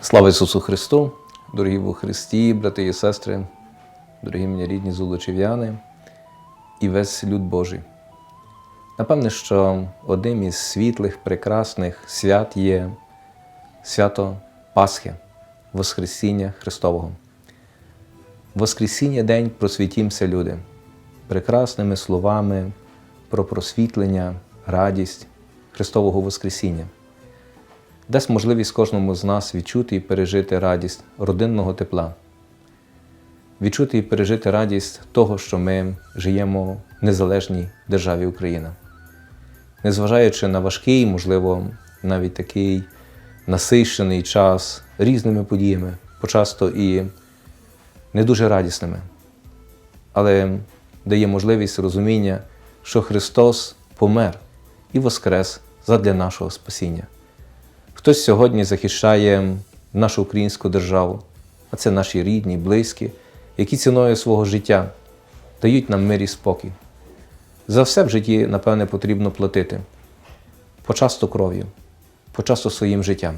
Слава Ісусу Христу, дорогі во Христі, брати і сестри, дорогі мені рідні золочів'яни і весь люд Божий. Напевне, що одним із світлих, прекрасних свят є свято Пасхи, Воскресіння Христового. Воскресіння день просвітімся, люди, прекрасними словами про просвітлення, радість Христового Воскресіння дасть можливість кожному з нас відчути і пережити радість родинного тепла, відчути і пережити радість того, що ми живемо в незалежній державі Україна. Незважаючи на важкий, можливо, навіть такий насищений час різними подіями, почасто і не дуже радісними, але дає можливість розуміння, що Христос помер і воскрес задля нашого спасіння. Хтось сьогодні захищає нашу українську державу, а це наші рідні, близькі, які ціною свого життя дають нам мир і спокій. За все в житті, напевне, потрібно платити почасто кров'ю, почасто своїм життям.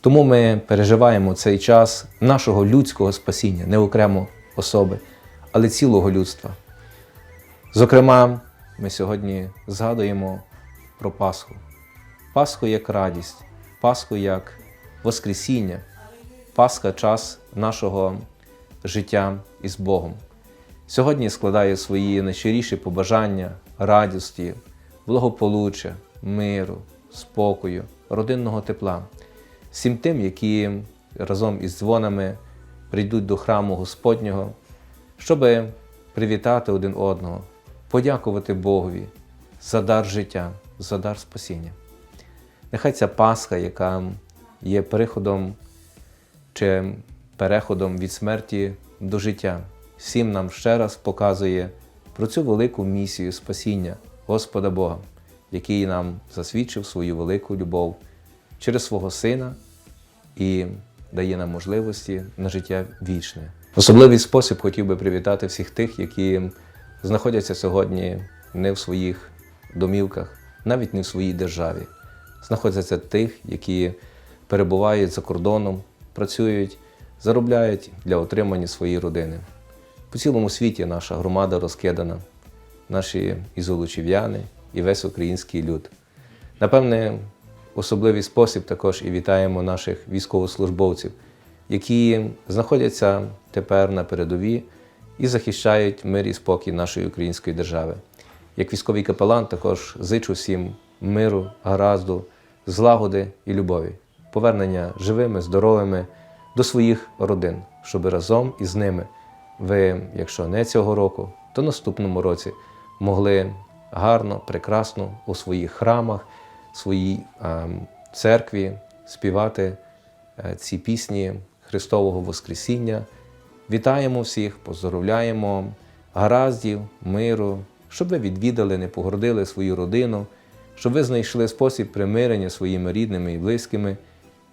Тому ми переживаємо цей час нашого людського спасіння, не окремо особи, але цілого людства. Зокрема, ми сьогодні згадуємо про Пасху. Пасху як радість, Пасху як Воскресіння, Пасха час нашого життя із Богом. Сьогодні складає свої найщиріші побажання, радості, благополуччя, миру, спокою, родинного тепла, всім тим, які разом із дзвонами прийдуть до храму Господнього, щоб привітати один одного, подякувати Богові за дар життя, за дар спасіння. Нехай ця Пасха, яка є переходом чи переходом від смерті до життя, всім нам ще раз показує про цю велику місію спасіння Господа Бога, який нам засвідчив свою велику любов через свого Сина і дає нам можливості на життя вічне. В особливий спосіб хотів би привітати всіх тих, які знаходяться сьогодні не в своїх домівках, навіть не в своїй державі знаходяться тих, які перебувають за кордоном, працюють, заробляють для отримання своєї родини. По цілому світі наша громада розкидана, наші і і весь український люд. Напевне, особливий спосіб також і вітаємо наших військовослужбовців, які знаходяться тепер на передовій і захищають мир і спокій нашої української держави. Як військовий капелан, також зичу всім миру, гаразду, злагоди і любові, повернення живими, здоровими до своїх родин, щоб разом із ними ви, якщо не цього року, то наступному році могли гарно, прекрасно у своїх храмах, своїй церкві співати е, ці пісні Христового Воскресіння. Вітаємо всіх, поздоровляємо гараздів, миру, щоб ви відвідали, не погордили свою родину щоб ви знайшли спосіб примирення своїми рідними і близькими.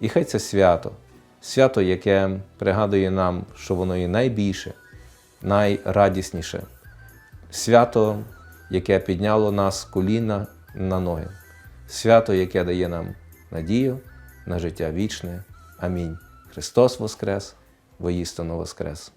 І хай це свято, свято, яке пригадує нам, що воно є найбільше, найрадісніше, свято, яке підняло нас з коліна на ноги, свято, яке дає нам надію на життя вічне. Амінь. Христос Воскрес, воістину Воскрес!